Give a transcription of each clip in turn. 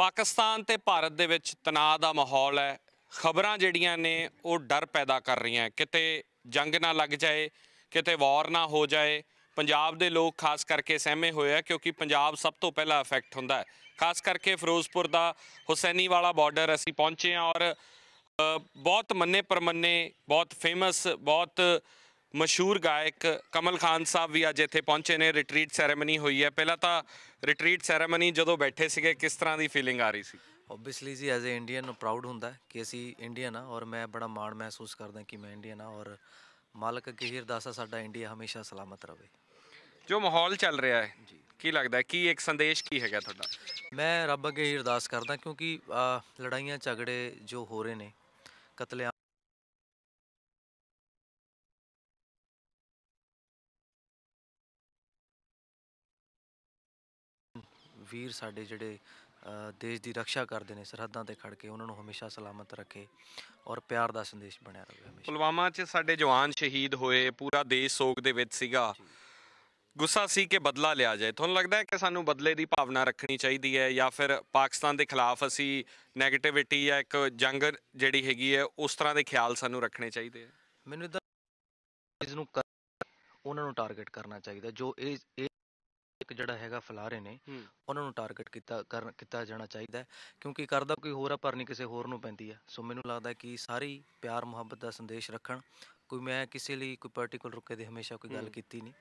ਪਾਕਿਸਤਾਨ ਤੇ ਭਾਰਤ ਦੇ ਵਿੱਚ ਤਣਾਅ ਦਾ ਮਾਹੌਲ ਹੈ। ਖਬਰਾਂ ਜਿਹੜੀਆਂ ਨੇ, ਉਹ ਡਰ ਪੈਦਾ ਕਰ ਰਹੀਆਂ ਕਿਤੇ ਜੰਗ ਨਾ ਲੱਗ ਜਾਏ, ਕਿਤੇ ਵਾਰ ਨਾ ਹੋ ਜਾਏ, ਪੰਜਾਬ ਦੇ ਲੋਕ ਖਾਸ ਕਰਕੇ ਸਹਿਮੇ ਹੋਏ ਆ ਕਿਉਂਕਿ ਪੰਜਾਬ ਸਭ ਤੋਂ ਪਹਿਲਾਂ ਅਫੈਕਟ ਹੁੰਦਾ ਹੈ। ਖਾਸ ਕਰਕੇ ਫਿਰੋਜ਼ਪੁਰ ਦਾ ਹੁਸੈਨੀ ਵਾਲਾ ਬਾਰਡਰ ਅਸੀਂ ਪਹੁੰਚੇ ਹਾਂ ਔਰ ਬਹੁਤ ਮੰਨੇ ਪਰਮੰਨੇ ਬਹੁਤ ਫੇਮਸ ਬਹੁਤ ਮਸ਼ਹੂਰ ਗਾਇਕ ਕਮਲ ਖਾਨ ਸਾਹਿਬ ਵੀ ਅੱਜ ਇੱਥੇ ਪਹੁੰਚੇ ਨੇ। ਰਿਟਰੀਟ ਸੈਰੇਮਨੀ ਹੋਈ ਹੈ। ਪਹਿਲਾਂ ਤਾਂ ਰਿਟਰੀਟ ਸੈਰੇਮਨੀ ਜਦੋਂ ਬੈਠੇ ਸੀਗੇ ਕਿਸ ਤਰ੍ਹਾਂ ਦੀ ਫੀਲਿੰਗ ਆ ਰਹੀ ਸੀ? ਓਬਵੀਅਸਲੀ ਜੀ ਐਜ਼ ਅ ਇੰਡੀਅਨ ਪ੍ਰਾਊਡ ਹੁੰਦਾ ਕਿ ਅਸੀਂ ਇੰਡੀਅਨ ਆ ਔਰ ਮੈਂ ਬੜਾ ਮਾਣ ਮਹਿਸੂਸ ਕਰਦਾ ਕਿ ਮੈਂ ਇੰਡੀਅਨ ਆ ਔਰ ਮਾਲਕ ਅੱਗੇ ਹੀ ਅਰਦਾਸ ਆ ਸਾਡਾ ਇੰਡੀਆ ਹਮੇਸ਼ਾ ਸਲਾਮਤ ਰਹੇ। ਜੋ ਮਾਹੌਲ ਚੱਲ ਰਿਹਾ ਹੈ ਕੀ ਲੱਗਦਾ? ਕੀ ਇੱਕ ਸੰਦੇਸ਼ ਕੀ ਹੈਗਾ ਤੁਹਾਡਾ? ਮੈਂ ਰੱਬ ਅੱਗੇ ਹੀ ਅਰਦਾਸ ਕਰਦਾ ਕਿਉਂਕਿ ਲੜਾਈਆਂ ਝਗੜੇ ਜੋ ਹੋ ਰਹੇ ਨੇ ਕਤਲੇਆਮ ਵੀਰ ਸਾਡੇ ਜਿਹੜੇ ਦੇਸ਼ ਦੀ ਰੱਖਿਆ ਕਰਦੇ ਨੇ ਸਰਹੱਦਾਂ ਤੇ ਖੜ ਕੇ ਉਹਨਾਂ ਨੂੰ ਹਮੇਸ਼ਾ ਸਲਾਮਤ ਰੱਖੇ ਔਰ ਪਿਆਰ ਦਾ ਸੰਦੇਸ਼ ਬਣਿਆ ਰਹੇ ਹਮੇਸ਼ਾ। ਪੁਲਵਾਮਾ 'ਚ ਸਾਡੇ ਜਵਾਨ ਸ਼ਹੀਦ ਹੋਏ ਪੂਰਾ ਦੇਸ਼ ਸੋਗ ਦੇ ਵਿੱਚ ਸੀਗਾ। ਗੁੱਸਾ ਸੀ ਕਿ ਬਦਲਾ ਲਿਆ ਜਾਏ। ਤੁਹਾਨੂੰ ਲੱਗਦਾ ਹੈ ਕਿ ਸਾਨੂੰ ਬਦਲੇ ਦੀ ਭਾਵਨਾ ਰੱਖਣੀ ਚਾਹੀਦੀ ਹੈ ਜਾਂ ਫਿਰ ਪਾਕਿਸਤਾਨ ਦੇ ਖਿਲਾਫ ਅਸੀਂ 네ਗੇਟਿਵਿਟੀ ਜਾਂ ਇੱਕ ਜੰਗ ਜਿਹੜੀ ਹੈਗੀ ਹੈ ਉਸ ਤਰ੍ਹਾਂ ਦੇ ਖਿਆਲ ਸਾਨੂੰ ਰੱਖਣੇ ਚਾਹੀਦੇ ਹੈ? ਮੈਨੂੰ ਇਦਾਂ ਇਸ ਨੂੰ ਉਹਨਾਂ ਨੂੰ ਟਾਰਗੇਟ ਕਰਨਾ ਚਾਹੀਦਾ ਜੋ ਇਹ ਇੱਕ ਜਿਹੜਾ ਹੈਗਾ ਫੈਲਾ ਰਹੇ ਨੇ। ਉਹਨਾਂ ਨੂੰ ਟਾਰਗੇਟ ਕੀਤਾ ਕੀਤਾ ਜਾਣਾ ਚਾਹੀਦਾ ਹੈ, ਕਿਉਂਕਿ ਕਰਦਾ ਕੋਈ ਹੋਰ ਆ ਪਰ ਨਹੀਂ ਕਿਸੇ ਹੋਰ ਨੂੰ ਪੈਂਦੀ ਹੈ ਸੋ ਮੈਨੂੰ ਲੱਗਦਾ ਕਿ ਸਾਰੇ ਪਿਆਰ ਮੁਹੱਬਤ ਦਾ ਸੰਦੇਸ਼ ਰੱਖਣ ਕੋਈ ਮੈਂ ਕਿਸੇ ਲਈ ਕੋਈ ਪਾਰਟਿਕੂਲਰ ਰੁਕੇ ਦੀ ਹਮੇਸ਼ਾ ਕੋਈ ਗੱਲ। ਕੀਤੀ ਨਹੀਂ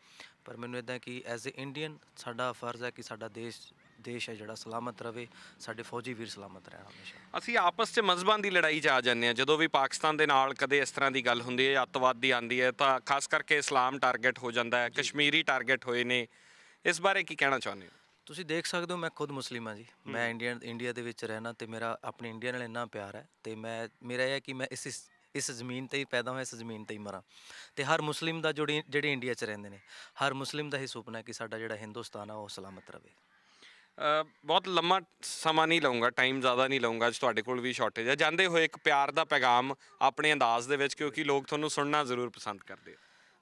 ਪਰ ਮੈਨੂੰ ਇਦਾਂ ਕਿ ਐਜ਼ ਅ ਇੰਡੀਅਨ ਸਾਡਾ ਫਰਜ਼ ਹੈ ਕਿ ਸਾਡਾ ਦੇਸ਼ ਦੇਸ਼ ਹੈ ਜਿਹੜਾ ਸਲਾਮਤ ਰਵੇ ਸਾਡੇ ਫੌਜੀ ਵੀਰ ਸਲਾਮਤ ਰਹਿਣ ਹਮੇਸ਼ਾ ਅਸੀਂ ਆਪਸ 'ਚ ਮਜ਼ਹਬਾਂ ਦੀ ਲੜਾਈ 'ਚ ਆ ਜਾਂਦੇ ਹਾਂ ਜਦੋਂ ਵੀ ਪਾਕਿਸਤਾਨ ਦੇ ਨਾਲ ਕਦੇ ਇਸ ਤਰ੍ਹਾਂ ਦੀ ਗੱਲ ਹੁੰਦੀ ਹੈ ਅੱਤਵਾਦ ਦੀ ਆਂਦੀ ਹੈ ਤਾਂ ਖਾਸ ਕਰਕੇ ਇਸਲਾਮ ਟਾਰਗੇਟ ਹੋ ਜਾਂਦਾ ਹੈ ਕਸ਼ਮੀਰੀ ਟਾਰਗੇਟ ਹੋਏ ਨੇ ਇਸ ਬਾਰੇ ਕੀ ਕਹਿਣਾ ਚਾਹੁੰਦੇ ਹੋ? ਤੁਸੀਂ ਦੇਖ ਸਕਦੇ ਹੋ ਮੈਂ ਖੁਦ ਮੁਸਲਿਮ ਹਾਂ ਜੀ। ਮੈਂ ਇੰਡੀਅਨ ਇੰਡੀਆ ਦੇ ਵਿੱਚ ਰਹਿਣਾ ਤੇ ਮੇਰਾ ਆਪਣੇ ਇੰਡੀਆ ਨਾਲ ਇੰਨਾ ਪਿਆਰ ਹੈ ਤੇ ਮੈਂ ਮੇਰਾ ਇਹ ਹੈ ਕਿ ਮੈਂ ਇਸ ਇਸ ਜ਼ਮੀਨ ਤੇ ਹੀ ਪੈਦਾ ਹੋਇਆ ਇਸ ਜ਼ਮੀਨ ਤੇ ਹੀ ਮਰਾਂ। ਤੇ ਹਰ ਮੁਸਲਿਮ ਦਾ ਜੁੜੀ ਜਿਹੜੇ ਇੰਡੀਆ 'ਚ ਰਹਿੰਦੇ ਨੇ ਹਰ ਮੁਸਲਿਮ ਦਾ ਹੀ ਸੁਪਨਾ ਹੈ ਕਿ ਸਾਡਾ ਜਿਹੜਾ ਹਿੰਦੁਸਤਾਨ ਆ ਉਹ ਸਲਾਮਤ ਰਹੇ ਬਹੁਤ ਲੰਮਾ ਸਮਾਂ ਨਹੀਂ ਲਵਾਂਗਾ ਟਾਈਮ ਜ਼ਿਆਦਾ ਨਹੀਂ ਲਵਾਂਗਾ ਅੱਜ ਤੁਹਾਡੇ ਕੋਲ ਵੀ ਸ਼ਾਰਟੇਜ ਹੈ। ਜਾਂਦੇ ਹੋਏ ਇੱਕ ਪਿਆਰ ਦਾ ਪੈਗਾਮ ਆਪਣੇ ਅੰਦਾਜ਼ ਦੇ ਵਿੱਚ ਕਿਉਂਕਿ ਲੋਕ ਤੁਹਾਨੂੰ ਸੁਣਨਾ ਜ਼ਰੂਰ ਪਸੰਦ ਕਰਦੇ ਆ।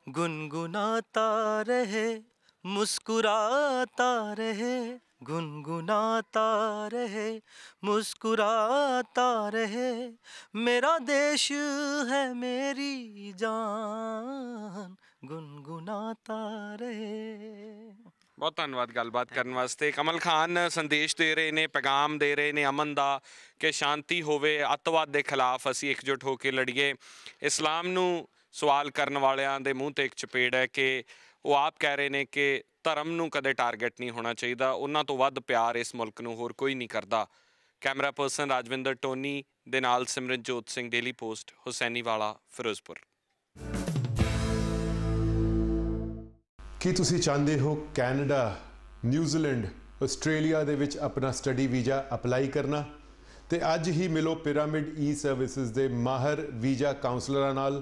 ਗੁੰਗੁਨਾਤਾ ਰਹੇ मुस्कुराता रहे गुनगुनाता रहे मुस्कुराता रहे मेरा देश है मेरी जान गुनगुनाता रहे ਬਹੁਤ ਧੰਨਵਾਦ ਗੱਲਬਾਤ ਕਰਨ ਵਾਸਤੇ ਕਮਲ ਖਾਨ ਸੰਦੇਸ਼ ਦੇ ਰਹੇ ਨੇ ਪੈਗਾਮ ਦੇ ਰਹੇ ਨੇ ਅਮਨ ਦਾ ਕਿ ਸ਼ਾਂਤੀ ਹੋਵੇ ਅੱਤਵਾਦ ਦੇ ਖਿਲਾਫ ਅਸੀਂ ਇਕਜੁੱਟ ਹੋ ਕੇ ਲੜੀਏ ਇਸਲਾਮ ਨੂੰ ਸਵਾਲ ਕਰਨ ਵਾਲਿਆਂ ਦੇ ਮੂੰਹ ਤੇ ਇੱਕ ਚਪੇੜ ਹੈ ਕਿ ਉਹ ਆਪ ਕਹਿ ਰਹੇ ਨੇ ਕਿ ਧਰਮ ਨੂੰ ਕਦੇ ਟਾਰਗੇਟ ਨਹੀਂ ਹੋਣਾ ਚਾਹੀਦਾ, ਉਹਨਾਂ ਤੋਂ ਵੱਧ ਪਿਆਰ ਇਸ ਮੁਲਕ ਨੂੰ ਹੋਰ ਕੋਈ ਨਹੀਂ ਕਰਦਾ। ਕੈਮਰਾ ਪਰਸਨ ਰਾਜਵਿੰਦਰ ਟੋਨੀ, ਦੇ ਨਾਲ ਸਿਮਰਨਜੋਤ ਸਿੰਘ, ਡੇਲੀ ਪੋਸਟ, ਹੁਸੈਨੀਵਾਲਾ, ਫਿਰੋਜ਼ਪੁਰ। ਕੀ ਤੁਸੀਂ ਚਾਹੁੰਦੇ ਹੋ ਕੈਨੇਡਾ, ਨਿਊਜ਼ੀਲੈਂਡ, ਆਸਟ੍ਰੇਲੀਆ ਦੇ ਵਿੱਚ ਆਪਣਾ ਸਟੱਡੀ ਵੀਜ਼ਾ ਅਪਲਾਈ ਕਰਨਾ? ਤੇ ਅੱਜ ਹੀ ਮਿਲੋ ਪਿਰਾਮਿਡ ਈ ਸਰਵਿਸਿਜ਼ ਦੇ ਮਾਹਰ ਵੀਜ਼ਾ ਕਾਉਂਸਲਰਾਂ ਨਾਲ